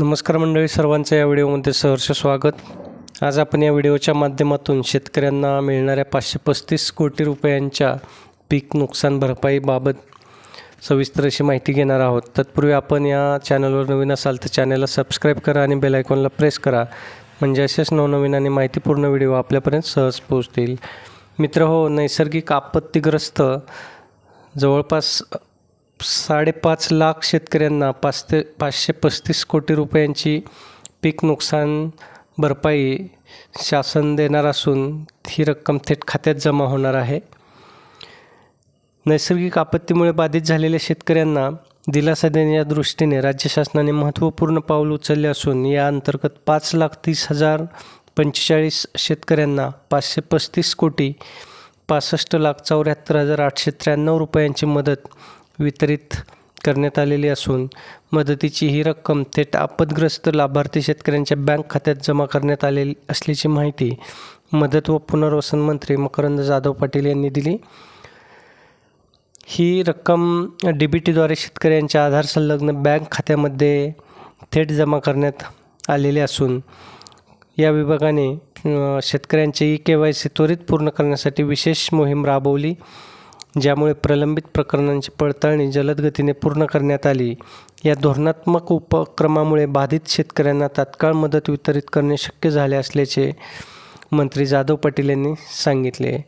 नमस्कार मंडळी सर्वांचं या व्हिडिओमध्ये सहर्ष स्वागत. आज आपण या व्हिडिओच्या माध्यमातून शेतकऱ्यांना मिळणाऱ्या पाचशे पस्तीस कोटी रुपयांच्या पीक नुकसान भरपाईबाबत सविस्तर अशी माहिती घेणार आहोत. तत्पूर्वी आपण या चॅनलवर नवीन असाल तर चॅनलला सबस्क्राईब करा आणि बेल आयकॉनला प्रेस करा. म्हणजे असेच नवनवीन आणि माहितीपूर्ण व्हिडिओ आपल्यापर्यंत सहज पोहोचतील. मित्र हो नैसर्गिक आपत्तीग्रस्त जवळपास साडेपाच लाख शेतकऱ्यांना पाच ते पाचशे पस्तीस कोटी रुपयांची पीक नुकसान भरपाई शासन देणार असून ही रक्कम थेट खात्यात जमा होणार आहे. नैसर्गिक आपत्तीमुळे बाधित झालेल्या शेतकऱ्यांना दिलासा देण्याच्या दृष्टीने राज्य शासनाने महत्त्वपूर्ण पाऊल उचलले असून या अंतर्गत पाच लाख तीस हजार पंचेचाळीस शेतकऱ्यांना पाचशे पस्तीस कोटी पासष्ट लाख चौऱ्याहत्तर हजार आठशे त्र्याण्णव रुपयांची मदत वितरित करण्यात आलेली असून मदतीची ही रक्कम थेट आपदग्रस्त लाभार्थी शेतकऱ्यांच्या बँक खात्यात जमा करण्यात आलेली असल्याची माहिती मदत व पुनर्वसन मंत्री मकरंद जाधव पाटील यांनी दिली. ही रक्कम डी बी टीद्वारे शेतकऱ्यांच्या आधार संलग्न बँक खात्यामध्ये थेट जमा करण्यात आलेले असून या विभागाने शेतकऱ्यांचे ई के वाय सी त्वरित पूर्ण करण्यासाठी विशेष मोहीम राबवली. ज्यामुळे प्रलंबित प्रकरणांची पडताळणी जलद गतीने पूर्ण करण्यात आली. या धोरणात्मक उपक्रमामुळे बाधित शेतकऱ्यांना तात्काळ मदत वितरित करणे शक्य झाले असल्याचे मंत्री जाधव पाटील यांनी सांगितले.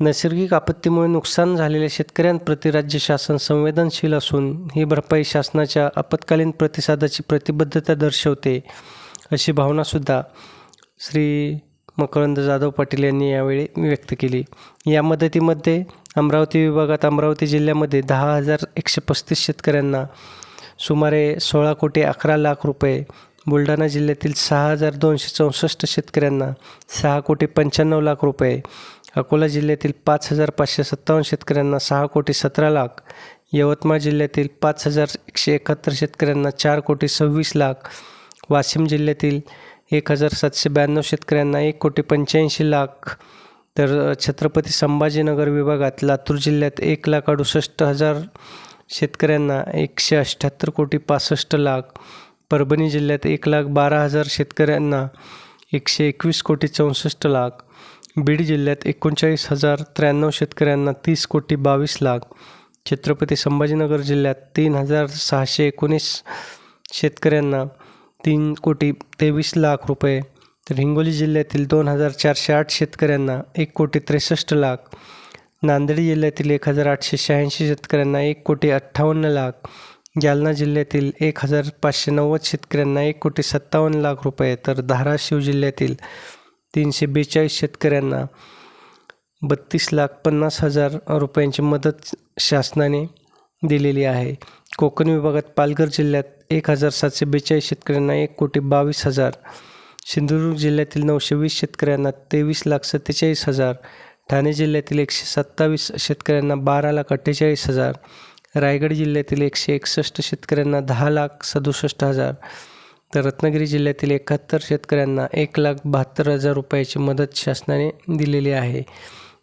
नैसर्गिक आपत्तीमुळे नुकसान झालेल्या शेतकऱ्यांप्रती राज्य शासन संवेदनशील असून ही भरपाई शासनाच्या आपत्कालीन प्रतिसादाची प्रतिबद्धता दर्शवते अशी भावनासुद्धा श्री मकरंद जाधव पाटील यांनी यावेळी व्यक्त केली. या मदतीमध्ये अमरावती विभागात अमरावती जिल्ह्यामध्ये दहा हजार एकशे पस्तीस शेतकऱ्यांना सुमारे सोळा कोटी अकरा लाख रुपये बुलढाणा जिल्ह्यातील सहा हजार दोनशे चौसष्ट शेतकऱ्यांना सहा कोटी पंच्याण्णव लाख रुपये अकोला जिल्ह्यातील पाच हजार पाचशे सत्तावन्न शेतकऱ्यांना सहा कोटी सतरा लाख यवतमाळ जिल्ह्यातील पाच हजार एकशे एकाहत्तर शेतकऱ्यांना चार कोटी सव्वीस लाख वाशिम जिल्ह्यातील एक हजार सातशे ब्याण्णव शेतकऱ्यांना एक कोटी पंच्याऐंशी लाख. तर छत्रपती संभाजीनगर विभागात लातूर जिल्ह्यात एक लाख अडुसष्ट हजार शेतकऱ्यांना एकशे अठ्ठ्याहत्तर कोटी पासष्ट लाख. परभणी जिल्ह्यात एक लाख बारा हजार शेतकऱ्यांना एकशे एकवीस कोटी चौसष्ट लाख. बीड जिल्ह्यात एकोणचाळीस हजार त्र्याण्णव शेतकऱ्यांना तीस कोटी बावीस लाख. छत्रपती संभाजीनगर जिल्ह्यात तीन हजार सहाशे एकोणीस शेतकऱ्यांना तीन कोटी तेवीस लाख रुपये. तर हिंगोली जिल्ह्यातील दोन हजार चारशे आठ शेतकऱ्यांना एक कोटी त्रेसष्ट लाख. नांदेड जिल्ह्यातील एक हजार आठशे शहाऐंशी शेतकऱ्यांना एक कोटी अठ्ठावन्न लाख. जालना जिल्ह्यातील एक हजार पाचशे नव्वद शेतकऱ्यांना एक कोटी सत्तावन्न लाख रुपये. तर धाराशिव जिल्ह्यातील तीनशे बेचाळीस शेतकऱ्यांना बत्तीस लाख पन्नास हजार रुपयांची मदत शासनाने दिलेली आहे. कोकण विभागात पालघर जिल्ह्यात एक हजार सातशे बेचाळीस शेतकऱ्यांना एक कोटी बावीस हजार. सिंधुदुर्ग जिल्ह्यातील नऊशे वीस शेतकऱ्यांना तेवीस लाख सत्तेचाळीस हजार. ठाणे जिल्ह्यातील एकशे सत्तावीस शेतकऱ्यांना बारा लाख अठ्ठेचाळीस हजार. रायगड जिल्ह्यातील एकशे एकसष्ट शेतकऱ्यांना दहा लाख सदुसष्ट हजार. तर रत्नागिरी जिल्ह्यातील एकाहत्तर शेतकऱ्यांना एक लाख बहात्तर हजार रुपयाची मदत शासनाने दिलेली आहे.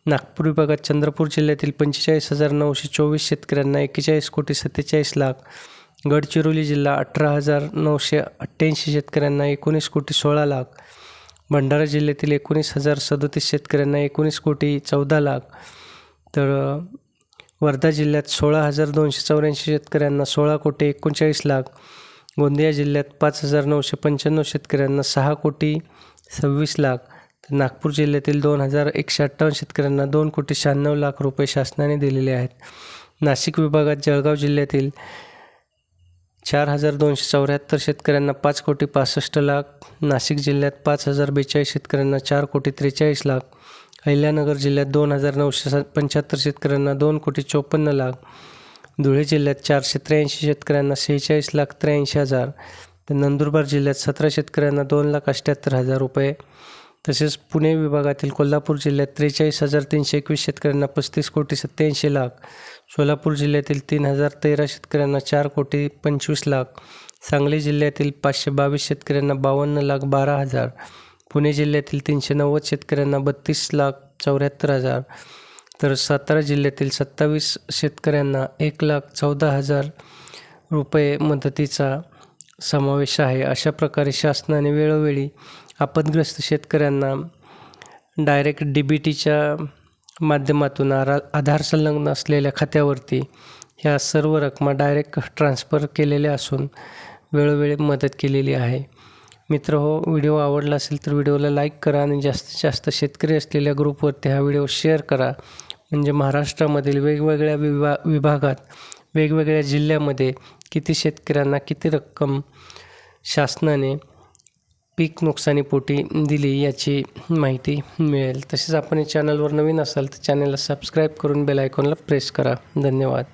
नागपूर विभागात चंद्रपूर जिल्ह्यातील पंचेचाळीस हजार नऊशे चोवीस शेतकऱ्यांना एकेचाळीस कोटी सत्तेचाळीस लाख गडचिरोली जिल्हा अठरा हजार नऊशे अठ्ठ्याऐंशी शेतकऱ्यांना एकोणीस कोटी सोळा लाख भंडारा जिल्ह्यातील एकोणीस हजार सदोतीस शेतकऱ्यांना एकोणीस कोटी चौदा लाख तर वर्धा जिल्ह्यात सोळा हजार दोनशे चौऱ्याऐंशी शेतकऱ्यांना सोळा कोटी एकोणचाळीस लाख गोंदिया जिल्ह्यात पाच हजार नऊशे पंच्याण्णव शेतकऱ्यांना सहा कोटी सव्वीस लाख तर नागपूर जिल्ह्यातील दोन हजार एकशे अठ्ठावन्न शेतकऱ्यांना दोन कोटी शहाण्णव लाख रुपये शासनाने दिलेले आहेत. नाशिक विभागात जळगाव जिल्ह्यातील चार हजार दोनशे चौऱ्याहत्तर शेतकऱ्यांना पाच कोटी पासष्ट लाख नाशिक जिल्ह्यात पाच हजार बेचाळीस शेतकऱ्यांना चार कोटी त्रेचाळीस लाख अहिल्यानगर जिल्ह्यात दोन हजार नऊशे स पंच्याहत्तर शेतकऱ्यांना दोन कोटी चोपन्न लाख धुळे जिल्ह्यात चारशे त्र्याऐंशी शेतकऱ्यांना सेहेचाळीस लाख त्र्याऐंशी हजार तर नंदुरबार जिल्ह्यात सतरा शेतकऱ्यांना दोन लाख अठ्ठ्याहत्तर हजार रुपये तसेच पुणे विभागातील कोल्हापूर जिल्ह्यात त्रेचाळीस हजार तीनशे एकवीस शेतकऱ्यांना पस्तीस कोटी सत्त्याऐंशी लाख सोलापूर जिल्ह्यातील तीन हजार तेरा शेतकऱ्यांना चार कोटी पंचवीस लाख सांगली जिल्ह्यातील पाचशे बावीस शेतकऱ्यांना बावन्न लाख बारा हजार पुणे जिल्ह्यातील तीनशे नव्वद शेतकऱ्यांना बत्तीस लाख चौऱ्याहत्तर हजार तर सातारा जिल्ह्यातील सत्तावीस शेतकऱ्यांना एक लाख चौदा हजार रुपये मदतीचा समावेश आहे. अशा प्रकारे शासनाने वेळोवेळी आपदग्रस्त शेतकऱ्यांना डायरेक्ट डी बी टीच्या माध्यमातून आरा आधार संलग्न असलेल्या खात्यावरती ह्या सर्व रकमा डायरेक्ट ट्रान्स्फर केलेल्या असून वेळोवेळी मदत केलेली आहे. मित्र हो व्हिडिओ आवडला असेल तर व्हिडिओला लाईक करा आणि जास्तीत जास्त शेतकरी असलेल्या ग्रुपवरती हा व्हिडिओ शेअर करा. म्हणजे महाराष्ट्रामधील वेगवेगळ्या विभा विभागात वेगवेगळ्या जिल्ह्यामध्ये किती शेतकऱ्यांना किती रक्कम शासनाने पीक नुकसानीपोटी दिली याची माहिती मिळेल. तसेच आपण या चॅनलवर नवीन असाल तर चॅनलला सबस्क्राईब करून बेल आयकॉनला प्रेस करा. धन्यवाद.